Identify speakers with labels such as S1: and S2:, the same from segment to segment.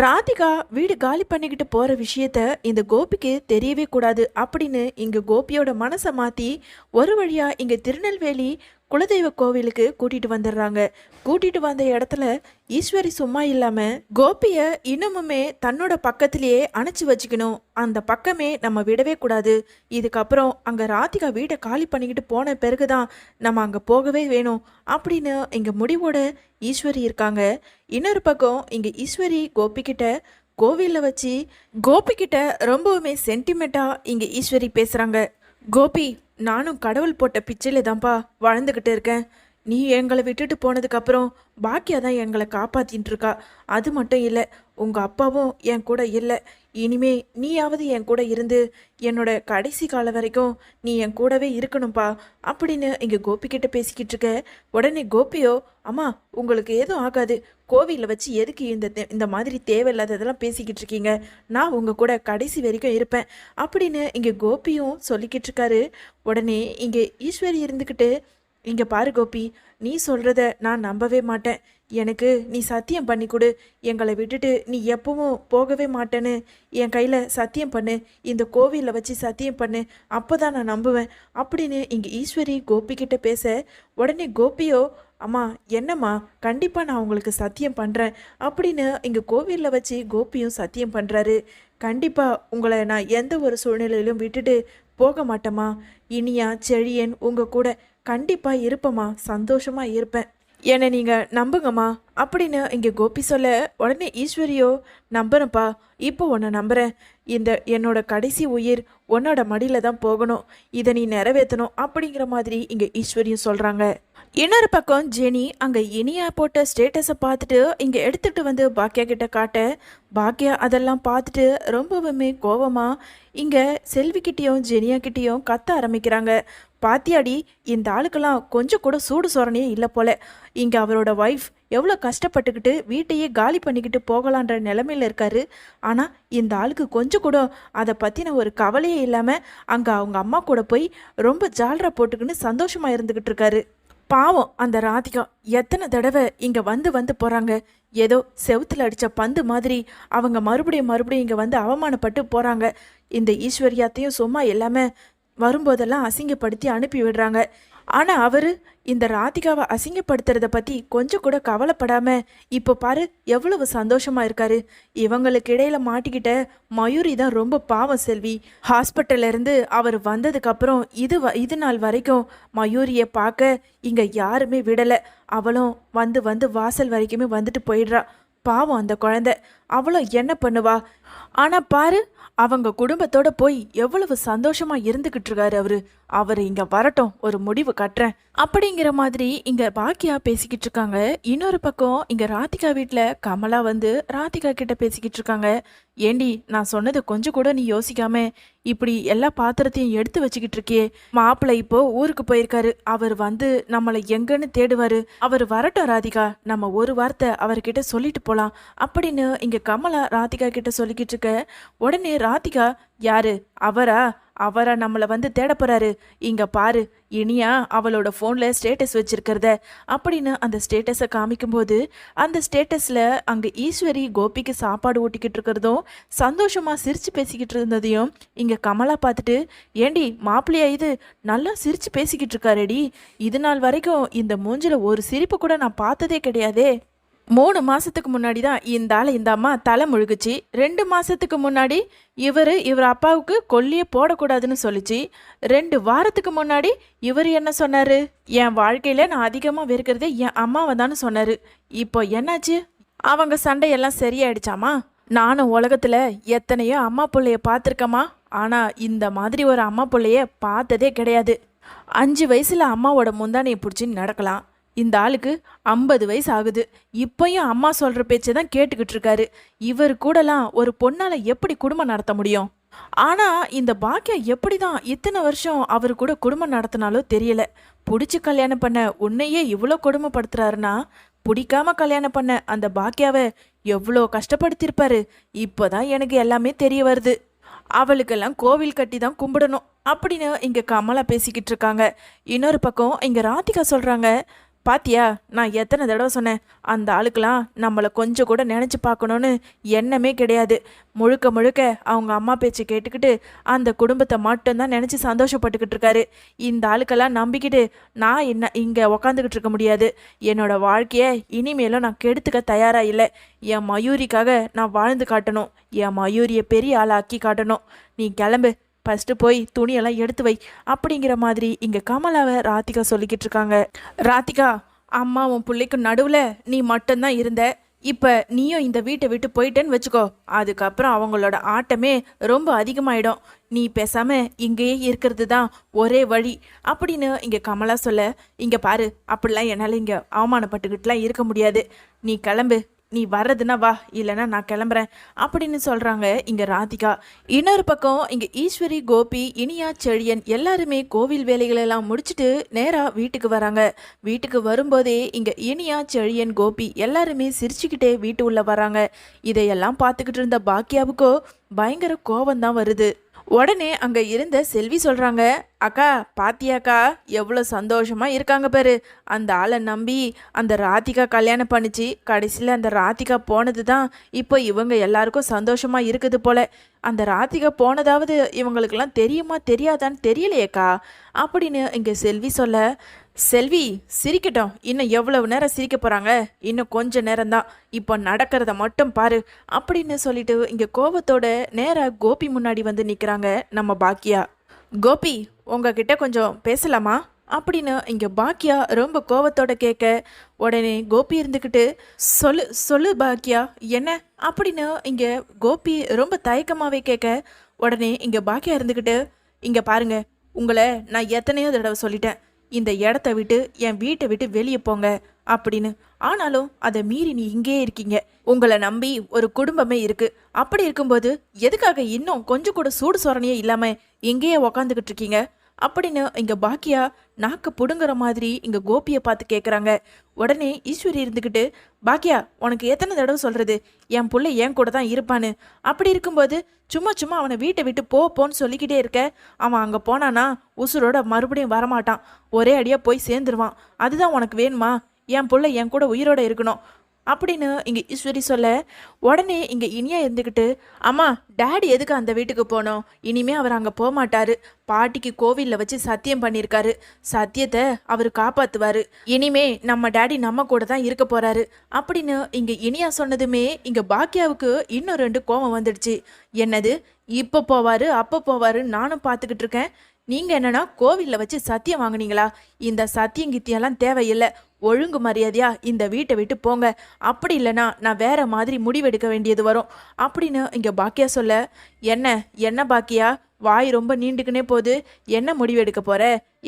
S1: ராதிகா வீடு காலி பண்ணிக்கிட்டு போகிற விஷயத்த இந்த கோபிக்கு தெரியவே கூடாது அப்படின்னு இங்கே கோபியோட மனசை மாற்றி ஒரு வழியாக இங்கே திருநெல்வேலி குலதெய்வ கோவிலுக்கு கூட்டிட்டு வந்துடுறாங்க. கூட்டிட்டு வந்த இடத்துல ஈஸ்வரி சும்மா இல்லாம கோபிய இன்னமுமே தன்னோட பக்கத்திலேயே அணைச்சு வச்சுக்கணும். அந்த பக்கமே நம்ம விடவே கூடாது. இதுக்கப்புறம் அங்க ராதிகா வீட்டை காலி பண்ணிக்கிட்டு போன பிறகுதான் நம்ம அங்க போகவே வேணும் அப்படின்னு இங்க முடிவோட ஈஸ்வரி இருக்காங்க. இன்னொரு பக்கம் இங்க ஈஸ்வரி கோபி கிட்ட கோவிலில் வச்சு கோபி கிட்ட ரொம்பவுமே சென்டிமெண்ட்டாக இங்கே ஈஸ்வரி பேசுகிறாங்க கோபி நானும் கடவுள் போட்ட பிச்சையில தான்ப்பா வாழ்ந்துக்கிட்டு இருக்கேன். நீ எங்களை விட்டுட்டு போனதுக்கப்புறம் பாக்கியா தான் எங்களை காப்பாத்தின்னு இருக்கா அது மட்டும் இல்லை உங்கள் அப்பாவும் என் கூட இல்லை. இனிமே நீயாவது என் கூட இருந்து என்னோட கடைசி காலம் வரைக்கும் நீ என் கூடவே இருக்கணும்ப்பா அப்படின்னு இங்கே கோபிக்கிட்ட பேசிக்கிட்டு இருக்க. உடனே கோபியோ அம்மா உங்களுக்கு எதுவும் ஆகாது. கோவிலில் வச்சு எதுக்கு இந்த இந்த மாதிரி தேவையில்லாததெல்லாம் பேசிக்கிட்டு இருக்கீங்க? நான் உங்கள் கூட கடைசி வரைக்கும் இருப்பேன் அப்படின்னு இங்கே கோபியும் சொல்லிக்கிட்டு இருக்காரு. உடனே இங்கே ஈஸ்வரி இருந்துக்கிட்டு இங்க பாரு கோபி நீ சொல்றத நான் நம்பவே மாட்டேன். எனக்கு நீ சத்தியம் பண்ணி கொடு. எங்களை விட்டுட்டு நீ எப்பவும் போகவே மாட்டேன்னு என் கையில சத்தியம் பண்ணு. இந்த கோவிலில் வச்சு சத்தியம் பண்ணு. அப்போதான் நான் நம்புவேன். அப்படின்னு இங்க ஈஸ்வரி கோபி கிட்ட பேச உடனே கோபியோ அம்மா என்னம்மா? கண்டிப்பாக நான் உங்களுக்கு சத்தியம் பண்ணுறேன் அப்படின்னு இங்கே கோவிலில் வச்சு கோபியும் சத்தியம் பண்ணுறாரு கண்டிப்பாக உங்களை நான் எந்த ஒரு சூழ்நிலையிலும் விட்டுட்டு போக மாட்டேம்மா. இனியா செழியன் உங்கள் கூட கண்டிப்பாக இருப்பேம்மா. சந்தோஷமாக இருப்பேன். என்னை நீங்கள் நம்புங்கம்மா. அப்படின்னு இங்கே கோபி சொல்ல உடனே ஈஸ்வரியோ நம்புறேன்ப்பா. இப்போ உன்னை நம்புகிறேன் இந்த என்னோட கடைசி உயிர் உன்னோட மடியில் தான் போகணும். இதை நீ நிறைவேற்றணும். அப்படிங்கிற மாதிரி இங்கே ஈஸ்வரியும் சொல்கிறாங்க இன்னொரு பக்கம் ஜெனி அங்கே இனியா போட்ட ஸ்டேட்டஸை பார்த்துட்டு இங்கே எடுத்துகிட்டு வந்து பாக்கியா கிட்ட காட்ட பாக்கியா அதெல்லாம் பார்த்துட்டு ரொம்பவுமே கோபமாக இங்கே செல்விக்கிட்டேயும் ஜெனியா கிட்டேயும் கத்த ஆரம்பிக்கிறாங்க. பாத்தியாடி இந்த ஆளுக்கெல்லாம் கொஞ்சம் கூட சூடு சொரணையே இல்லை போல. இங்கே அவரோட ஒய்ஃப் எவ்வளோ கஷ்டப்பட்டுக்கிட்டு வீட்டையே காலி பண்ணிக்கிட்டு போகலான்ற நிலமையில இருக்காரு. ஆனால் இந்த ஆளுக்கு கொஞ்சம் கூட அதை பற்றின ஒரு கவலையே இல்லாமல் அங்கே அவங்க அம்மா கூட போய் ரொம்ப ஜாலரா போட்டுக்கின்னு சந்தோஷமாக இருந்துக்கிட்டு இருக்காரு. பாவம் அந்த ராதிகா எத்தனை தடவை இங்கே வந்து வந்து போகிறாங்க ஏதோ செவுத்தில் அடித்த பந்து மாதிரி அவங்க மறுபடியும் மறுபடியும் இங்கே வந்து அவமானப்பட்டு போகிறாங்க இந்த ஈஸ்வர்யாத்தையும் சும்மா எல்லாமே வரும்போதெல்லாம் அசிங்கப்படுத்தி அனுப்பி விடுறாங்க. ஆனால் அவர் இந்த ராதிகாவை அசிங்கப்படுத்துறத பற்றி கொஞ்சம் கூட கவலைப்படாம இப்போ பாரு எவ்வளவு சந்தோஷமா இருக்காரு. இவங்களுக்கு இடையில மாட்டிக்கிட்ட மயூரி தான் ரொம்ப பாவம் செல்வி. ஹாஸ்பிட்டல்ல இருந்து அவர் வந்ததுக்கப்புறம் இது வ- இது நாள் வரைக்கும் மயூரியை பார்க்க இங்கே யாருமே விடலை. அவளும் வந்து வந்து வாசல் வரைக்குமே வந்துட்டு போயிடுறா. பாவம் அந்த குழந்தை. அவளும் என்ன பண்ணுவா? ஆனால் பாரு அவங்க குடும்பத்தோட போய் எவ்வளவு சந்தோஷமா இருந்துகிட்டு இருக்காரு அவரு. அவர் இங்க வரட்டும் ஒரு முடிவு கட்டுறேன். அப்படிங்கிற மாதிரி இங்க பாக்கியா பேசிக்கிட்டு இருக்காங்க. இன்னொரு பக்கம் இங்க ராதிகா வீட்டுல கமலா வந்து ராதிகா கிட்ட பேசிக்கிட்டு இருக்காங்க. ஏண்டி நான் சொன்னது கொஞ்சம் கூட நீ யோசிக்காம இப்படி எல்லா பாத்திரத்தையும் எடுத்து வச்சுக்கிட்டு இருக்கியே. மாப்பிள்ளை இப்போ ஊருக்கு போயிருக்காரு. அவர் வந்து நம்மளை எங்கன்னு தேடுவாரு. அவர் வரட்டும் ராதிகா. நம்ம ஒரு வார்த்தை அவர்கிட்ட சொல்லிட்டு போலாம். அப்படின்னு இங்க கமலா ராதிகா கிட்ட சொல்லிக்கிட்டு இருக்க. உடனே ராதிகா யாரு? அவரா? அவரை நம்மளை வந்து தேட போறாரு. இங்க பாரு இனியா அவளோட ஃபோன்ல ஸ்டேட்டஸ் வச்சிருக்கிறத. அப்படின்னு அந்த ஸ்டேட்டஸை காமிக்கும்போது அந்த ஸ்டேட்டஸில் அங்கே ஈஸ்வரி கோபிக்கு சாப்பாடு ஊட்டிக்கிட்டு இருக்கிறதும் சந்தோஷமாக சிரித்து பேசிக்கிட்டு இருந்ததையும் இங்கே கமலா பார்த்துட்டு ஏண்டி மாப்பிள்ளையா இது? நல்லா சிரித்து பேசிக்கிட்டு இருக்காரடி. இது நாள் வரைக்கும் இந்த மூஞ்சில் ஒரு சிரிப்பு கூட நான் பார்த்ததே கிடையாதே. மூணு மாதத்துக்கு முன்னாடி தான் இந்த ஆள் இந்த அம்மா தலை முழுகுச்சு. ரெண்டு மாதத்துக்கு முன்னாடி இவர் இவர் அப்பாவுக்கு கொல்லியே போடக்கூடாதுன்னு சொல்லிச்சு. ரெண்டு வாரத்துக்கு முன்னாடி இவர் என்ன சொன்னார்? என் வாழ்க்கையில் நான் அதிகமாக வெறுக்கிறதே என் அம்மாவை தானே சொன்னார். இப்போ என்னாச்சு? அவங்க சண்டையெல்லாம் சரியாயிடுச்சாமா? நானும் உலகத்தில் எத்தனையோ அம்மா பிள்ளைய பார்த்துருக்கேம்மா. ஆனால் இந்த மாதிரி ஒரு அம்மா பிள்ளைய பார்த்ததே கிடையாது. அஞ்சு வயசில் அம்மாவோட முந்தானையை பிடிச்சி நடக்கலாம். இந்த ஆளுக்கு ஐம்பது வயசு ஆகுது. இப்பையும் அம்மா சொல்கிற பேச்சை தான் கேட்டுக்கிட்டு இருக்காரு. இவர் கூடலாம் ஒரு பொண்ணால் எப்படி குடும்பம் நடத்த முடியும்? ஆனால் இந்த பாக்கியா எப்படிதான் இத்தனை வருஷம் அவர் கூட குடும்பம் நடத்தினாலோ தெரியல. பிடிச்சி கல்யாணம் பண்ண உன்னையே இவ்வளோ கொடுமைப்படுத்துறாருன்னா பிடிக்காம கல்யாணம் பண்ண அந்த பாக்கியாவை எவ்வளோ கஷ்டப்படுத்தியிருப்பாரு இப்போதான் எனக்கு எல்லாமே தெரிய வருது. அவளுக்கெல்லாம் கோவில் கட்டி தான் கும்பிடணும் அப்படின்னு இங்கே கமலா பேசிக்கிட்டு இருக்காங்க. இன்னொரு பக்கம் இங்கே ராதிகா சொல்கிறாங்க பாத்தியா நான் எத்தனை தடவை சொன்னேன் அந்த ஆளுக்கெல்லாம் நம்மளை கொஞ்சம் கூட நினச்சி பார்க்கணுன்னு எண்ணமே கிடையாது. முழுக்க முழுக்க அவங்க அம்மா பேச்சு கேட்டுக்கிட்டு அந்த குடும்பத்தை மட்டும்தான் நினச்சி சந்தோஷப்பட்டுக்கிட்டு இருக்காரு. இந்த ஆளுக்கெல்லாம் நம்பிக்கிட்டு நான் என்ன இங்கே உக்காந்துக்கிட்டு இருக்க முடியாது. என்னோட வாழ்க்கையை இனிமேலும் நான் கெடுத்துக்க தயாராக இல்லை. என் மயூரிக்காக நான் வாழ்ந்து காட்டணும். என் மயூரியை பெரிய ஆளாக்கி காட்டணும். நீ கிளம்பு. ஃபஸ்ட்டு போய் துணியெல்லாம் எடுத்து வை அப்படிங்கிற மாதிரி இங்கே கமலாவை ராதிகா சொல்லிக்கிட்டு இருக்காங்க. ராதிகா அம்மா உன் பிள்ளைக்கும் நடுவில் நீ மட்டும்தான் இருந்த. இப்போ நீயும் இந்த வீட்டை விட்டு போயிட்டேன்னு வச்சுக்கோ. அதுக்கப்புறம் அவங்களோட ஆட்டமே ரொம்ப அதிகமாயிடும். நீ பேசாமல் இங்கேயே இருக்கிறது தான் ஒரே வழி அப்படின்னு இங்கே கமலா சொல்ல இங்கே பாரு அப்படிலாம் என்னால் இங்கே அவமானப்பட்டுக்கிட்டுலாம் இருக்க முடியாது. நீ கிளம்பு நீ வர்றதுன்னா வா இல்லைன்னா நான் கிளம்புறேன் அப்படின்னு சொல்கிறாங்க இங்கே ராதிகா. இன்னொரு பக்கம் இங்கே ஈஸ்வரி கோபி இனியா செழியன் எல்லாருமே கோவில் வேலைகளெல்லாம் முடிச்சுட்டு நேராக வீட்டுக்கு வராங்க. வீட்டுக்கு வரும்போதே இங்கே இனியா செழியன் கோபி எல்லாருமே சிரிச்சுக்கிட்டே வீட்டு உள்ளே வராங்க. இதையெல்லாம் பார்த்துக்கிட்டு இருந்த பாக்கியாவுக்கோ பயங்கர கோபம் தான் வருது. உடனே அங்கே இருந்த செல்வி சொல்கிறாங்க அக்கா பாத்தியாக்கா எவ்வளோ சந்தோஷமாக இருக்காங்க பாரு. அந்த ஆளை நம்பி அந்த ராதிகா கல்யாணம் பண்ணிச்சு. கடைசியில் அந்த ராதிகா போனது தான் இப்போ இவங்க எல்லாருக்கும் சந்தோஷமாக இருக்குது போல. அந்த ராதிகா போனதாவது இவங்களுக்கெல்லாம் தெரியுமா தெரியாதான்னு தெரியலையேக்கா? அப்படின்னு இங்கே செல்வி சொல்ல செல்வி சிரிக்கட்டும். இன்னும் எவ்வளவு நேரம் சிரிக்க போகிறாங்க இன்னும் கொஞ்ச நேரம்தான். இப்போ நடக்கிறத மட்டும் பாரு. அப்படின்னு சொல்லிட்டு இங்கே கோபத்தோட நேராக கோபி முன்னாடி வந்து நிற்கிறாங்க நம்ம பாக்கியா. கோபி உங்ககிட்ட கொஞ்சம் பேசலாமா? அப்படின்னு இங்கே பாக்கியா ரொம்ப கோவத்தோட கேட்க உடனே கோபி இருந்துக்கிட்டு சொல்லு சொல்லு பாக்கியா என்ன? அப்படின்னு இங்கே கோபி ரொம்ப தயக்கமாகவே கேட்க உடனே இங்கே பாக்கியா இருந்துக்கிட்டு இங்கே பாருங்க உங்களை நான் எத்தனையோ தடவை சொல்லிட்டேன். இந்த இடத்த விட்டு என் வீட்டை விட்டு வெளியே போங்க அப்படின்னு. ஆனாலும் அதை மீறி நீ இங்கேயே இருக்கீங்க. உங்களை நம்பி ஒரு குடும்பமே இருக்கு. அப்படி இருக்கும்போது எதுக்காக இன்னும் கொஞ்சம் கூட சூடு சொரணையே இல்லாம இங்கேயே உக்காந்துக்கிட்டு இருக்கீங்க? அப்படின்னு இங்க பாக்கியா நாக்க புடுங்குற மாதிரி இங்க கோபியை பார்த்து கேட்குறாங்க உடனே ஈஸ்வரி இருந்துக்கிட்டு பாக்கியா உனக்கு எத்தனை தடவை சொல்றது? என் புள்ள என் கூட தான் இருப்பான்னு. அப்படி இருக்கும்போது சும்மா சும்மா அவனை வீட்டை விட்டு போ போன்னு சொல்லிக்கிட்டே இருக்க. அவன் அங்கே போனானா உசுரோட மறுபடியும் வரமாட்டான். ஒரே அடியாக போய் சேர்ந்துருவான். அதுதான் உனக்கு வேணுமா? என் புள்ள என் கூட உயிரோட இருக்கணும். அப்படின்னு இங்கே ஈஸ்வரி சொல்ல உடனே இங்கே இனியா இருந்துக்கிட்டு அம்மா டேடி எதுக்கு அந்த வீட்டுக்கு போனோம்? இனிமே அவர் அங்கே போக மாட்டாரு பாட்டிக்கு கோவிலில் வச்சு சத்தியம் பண்ணியிருக்காரு சத்தியத்தை அவர் காப்பாற்றுவார் இனிமே நம்ம டேடி நம்ம கூட தான் இருக்க போகிறாரு அப்படின்னு இங்கே இனியா சொன்னதுமே இங்கே பாக்கியாவுக்கு இன்னும் ரெண்டு கோவம் வந்துடுச்சு. என்னது? இப்போ போவார் அப்போ போவாரு நானும் பார்த்துக்கிட்டு இருக்கேன். நீங்கள் என்னன்னா கோவிலில் வச்சு சத்தியம் வாங்குனீங்களா? இந்த சத்தியம் கித்தியெல்லாம் தேவையில்லை. ஒழுங்கு மரியாதையா இந்த வீட்டை விட்டு போங்க. அப்படி இல்லைன்னா நான் வேற மாதிரி முடிவெடுக்க வேண்டியது வரும். அப்படின்னு இங்கே பாக்கியா சொல்ல என்ன? என்ன பாக்கியா? வாய் ரொம்ப நீண்டுக்குனே போகுது. என்ன முடிவெடுக்க போற?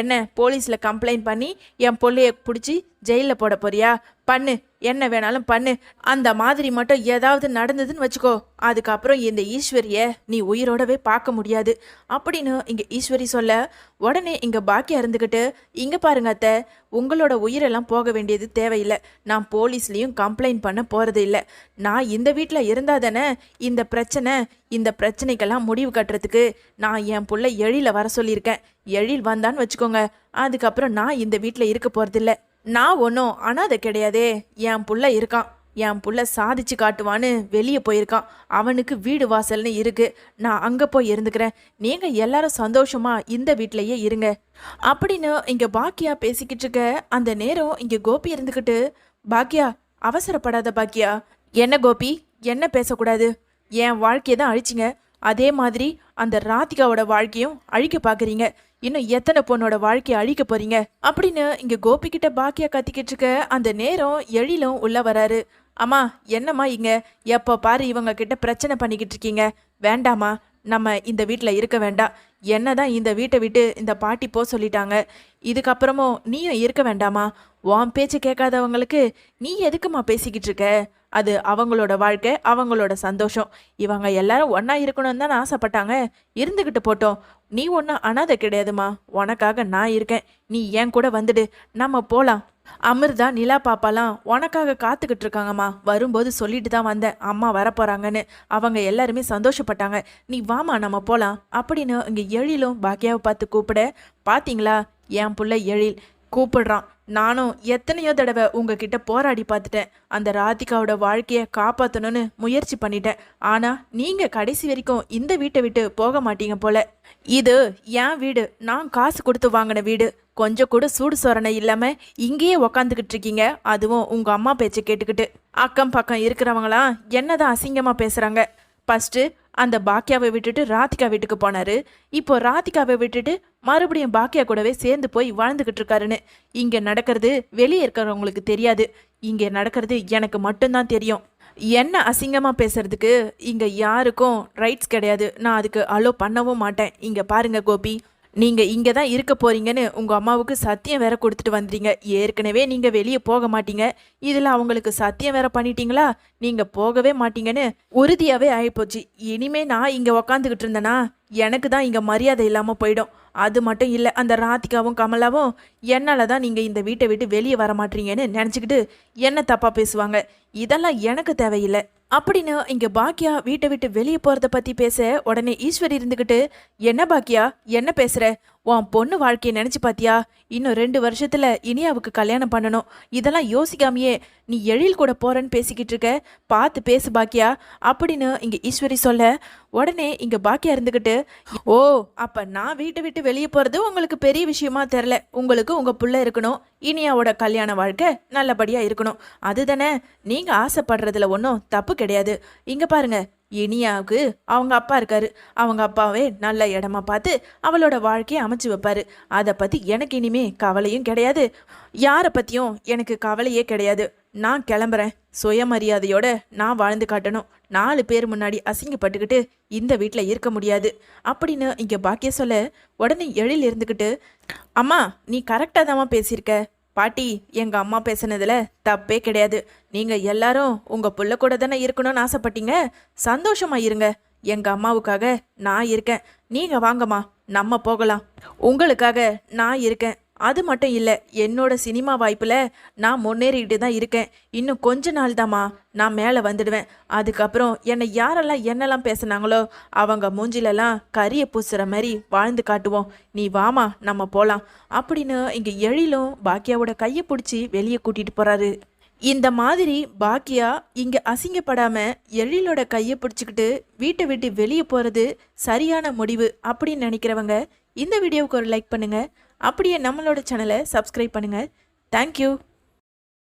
S1: என்ன? போலீஸில் கம்ப்ளைண்ட் பண்ணி என் பிள்ளைய பிடிச்சி ஜெயிலில் போட போறியா? பண்ணு. என்ன வேணாலும் பண்ணு. அந்த மாதிரி மட்டும் ஏதாவது நடந்ததுன்னு வச்சுக்கோ. அதுக்கப்புறம் இந்த ஈஸ்வரிய நீ உயிரோடவே பார்க்க முடியாது. அப்படின்னு இங்கே ஈஸ்வரி சொல்ல உடனே இங்கே பாக்கியா இருந்துக்கிட்டு இங்கே பாருங்க அத்தை உங்களோட உயிரெல்லாம் போக வேண்டியது தேவையில்லை. நான் போலீஸ்லேயும் கம்ப்ளைண்ட் பண்ண போகிறது இல்லை. நான் இந்த வீட்டில் இருந்தால் தானே இந்த பிரச்சனை இந்த பிரச்சனைக்கெல்லாம் முடிவு கட்டுறதுக்கு நான் என் புள்ள எழில வர சொல்லியிருக்கேன். எழில் வந்தான்னு வச்சுக்கோங்க. அதுக்கப்புறம் நான் இந்த வீட்டில் இருக்க போகிறதில்ல நான் ஒன்றும் அனாதை கிடையாதே. என் புள்ள இருக்கான். என் புள்ள சாதிச்சு காட்டுவான்னு வெளியே போயிருக்கான். அவனுக்கு வீடு வாசல்னு இருக்கு. நான் அங்கே போய் இருந்துக்கிறேன். நீங்கள் எல்லாரும் சந்தோஷமா இந்த வீட்டிலையே இருங்க. அப்படின்னு இங்கே பாக்கியா பேசிக்கிட்டு இருக்க அந்த நேரம் இங்கே கோபி இருந்துக்கிட்டு பாக்கியா அவசரப்படாத பாக்கியா. என்ன கோபி? என்ன பேசக்கூடாது? என் வாழ்க்கையை தான் அழிச்சிங்க. அதே மாதிரி அந்த ராதிகாவோட வாழ்க்கையும் அழிக்க பார்க்குறீங்க இன்னும் எத்தனை பொண்ணோட வாழ்க்கையை அழிக்க போறீங்க? அப்படின்னு இங்க கோபி கிட்ட பாக்கியா கத்திக்கிட்டு இருக்க அந்த நேரம் எழிலும் உள்ள வராரு. அம்மா என்னம்மா இங்க? எப்போ பாரு இவங்க கிட்ட பிரச்சனை பண்ணிக்கிட்டு இருக்கீங்க. வேண்டாமா நம்ம இந்த வீட்டில் இருக்க வேண்டாம். என்னதான் இந்த வீட்டை விட்டு இந்த பாட்டி போ சொல்லிட்டாங்க. இதுக்கப்புறமும் நீயும் இருக்க வேண்டாமா? உன் பேச்சு கேட்காதவங்களுக்கு நீ எதுக்குமா பேசிக்கிட்டு இருக்க? அது அவங்களோட வாழ்க்கை அவங்களோட சந்தோஷம். இவங்க எல்லாரும் ஒன்றா இருக்கணும்னு தான் ஆசைப்பட்டாங்க. இருந்துக்கிட்டு போட்டோம். நீ ஒன்றும் அனாதை கிடையாதுமா உனக்காக நான் இருக்கேன். நீ ஏன் கூட வந்துடு. நம்ம போகலாம் அமிர்தா நிலா பாப்பாலாம் உனக்காக காத்துக்கிட்டு இருக்காங்கம்மா. வரும்போது சொல்லிட்டு தான் வந்தேன். அம்மா வரப்போறாங்கன்னு. அவங்க எல்லாருமே சந்தோஷப்பட்டாங்க. நீ வாமா நம்ம போகலாம் அப்படின்னு இங்கே எழிலும் பாக்கியாவை பார்த்து கூப்பிட பாத்தீங்களா? என் புள்ள எழில். கூப்பிடுறான். நானும் எத்தனையோ தடவை உங்ககிட்ட போராடி பார்த்துட்டேன். அந்த ராதிகாவோட வாழ்க்கையை காப்பாற்றணும்னு முயற்சி பண்ணிட்டேன். ஆனால் நீங்கள் கடைசி வரைக்கும் இந்த வீட்டை விட்டு போக மாட்டீங்க போல. இது என் வீடு. நான் காசு கொடுத்து வாங்கின வீடு. கொஞ்சம் கூட சூடு சொரணை இல்லாமல் இங்கேயே உக்காந்துக்கிட்டு இருக்கீங்க. அதுவும் உங்கள் அம்மா பேச்சை கேட்டுக்கிட்டு. அக்கம் பக்கம் இருக்கிறவங்களாம் என்னதான் அசிங்கமாக பேசுகிறாங்க ஃபஸ்ட்டு அந்த பாக்கியாவை விட்டுட்டு ராதிகா வீட்டுக்கு போனாரு. இப்போ ராதிகாவை விட்டுட்டு மறுபடியும் பாக்கியா கூடவே சேர்ந்து போய் வாழ்ந்துகிட்டு இருக்காருன்னு. இங்க நடக்கிறது வெளியே இருக்கிறவங்களுக்கு தெரியாது. இங்க நடக்கிறது எனக்கு மட்டும்தான் தெரியும். என்ன அசிங்கமாக பேசுறதுக்கு இங்கே யாருக்கும் ரைட்ஸ் கிடையாது. நான் அதுக்கு அலோ பண்ணவும் மாட்டேன். இங்கே பாருங்க கோபி. நீங்கள் இங்கே தான் இருக்க போறீங்கன்னு உங்கள் அம்மாவுக்கு சத்தியம் வேற கொடுத்துட்டு வந்தீங்க. ஏற்கனவே நீங்கள் வெளியே போக மாட்டீங்க. இதில் அவங்களுக்கு சத்தியம் வேற பண்ணிட்டீங்களா? நீங்கள் போகவே மாட்டீங்கன்னு உறுதியாகவே ஆகிப்போச்சு இனிமே நான் இங்கே உக்காந்துக்கிட்டு இருந்தேன்னா எனக்கு தான் இங்கே மரியாதை இல்லாமல் போயிடும். அது மட்டும் இல்லை அந்த ராதிகாவும் கமலாவும் என்னால் தான் நீங்கள் இந்த வீட்டை விட்டு வெளியே வர மாட்டீங்கன்னு நினச்சிக்கிட்டு என்ன தப்பாக பேசுவாங்க? இதெல்லாம் எனக்கு தேவையில்லை அப்படின்னு இங்கே பாக்கியா வீட்டை விட்டு வெளியே போகிறத பற்றி பேச உடனே ஈஸ்வரி இருந்துக்கிட்டு என்ன பாக்கியா என்ன பேசுகிற உன் பொண்ணு வாழ்க்கையை நினச்சி பாத்தியா? இன்னும் ரெண்டு வருஷத்துல இனியாவுக்கு கல்யாணம் பண்ணணும். இதெல்லாம் யோசிக்காமையே நீ எழில் கூட போகிறேன்னு பேசிக்கிட்டு இருக்க. பார்த்து பேசு பாக்கியா அப்படின்னு இங்கே ஈஸ்வரி சொல்ல உடனே இங்கே பாக்கியா இருந்துக்கிட்டு ஓ அப்போ நான் வீட்டை விட்டு வெளியே போகிறது உங்களுக்கு பெரிய விஷயமா தெரில உங்களுக்கு உங்கள் பிள்ளை இருக்கணும். இனியாவோட கல்யாண வாழ்க்கை நல்லபடியா இருக்கணும். அதுதானே நீங்க ஆசைப்படுறதுல ஒன்றும் தப்பு கிடையாது. இங்க பாருங்க இனியாவுக்கு அவங்க அப்பா இருக்காரு. அவங்க அப்பாவே நல்ல இடமா பார்த்து அவளோட வாழ்க்கையை அமைச்சு வைப்பாரு. அதை பத்தி எனக்கு இனிமே கவலையும் கிடையாது. யாரை பத்தியும் எனக்கு கவலையே கிடையாது. நான் கிளம்புறேன். சுயமரியாதையோட நான் வாழ்ந்து காட்டணும். நாலு பேர் முன்னாடி அசிங்கப்பட்டுக்கிட்டு இந்த வீட்டில் இருக்க முடியாது. அப்படின்னு இங்கே பாக்கிய சொல்ல உடனே எழில் இருந்துக்கிட்டு அம்மா நீ கரெக்டாக தாம்மா பேசியிருக்க. பாட்டி எங்கள் அம்மா பேசுனதுல தப்பே கிடையாது. நீங்கள் எல்லாரும் உங்கள் புள்ள கூட தானே இருக்கணும்னு ஆசைப்பட்டீங்க? சந்தோஷமா இருங்க. எங்கள் அம்மாவுக்காக நான் இருக்கேன். நீங்கள் வாங்கம்மா நம்ம போகலாம். உங்களுக்காக நான் இருக்கேன். அது மட்டும் இல்லை என்னோட சினிமா வாய்ப்பில் நான் முன்னேறிக்கிட்டு தான் இருக்கேன். இன்னும் கொஞ்ச நாள் தாம்மா நான் மேலே வந்துடுவேன். அதுக்கப்புறம் என்னை யாரெல்லாம் என்னெல்லாம் பேசுனாங்களோ அவங்க மூஞ்சிலெல்லாம் கரியை பூசுகிற மாதிரி வாழ்ந்து காட்டுவோம். நீ வாமா நம்ம போகலாம் அப்படின்னு இங்கே எழிலும் பாக்கியாவோட கையை பிடிச்சி வெளியே கூட்டிகிட்டு போகிறாரு இந்த மாதிரி பாக்கியா இங்கே அசிங்கப்படாமல் எழிலோட கையை பிடிச்சிக்கிட்டு வீட்டை விட்டு வெளியே போகிறது சரியான முடிவு அப்படின்னு நினைக்கிறவங்க இந்த வீடியோவுக்கு ஒரு லைக் பண்ணுங்கள் அப்படியே நம்மளோட சேனலை சப்ஸ்கிரைப் பண்ணுங்கள் தேங்க்யூ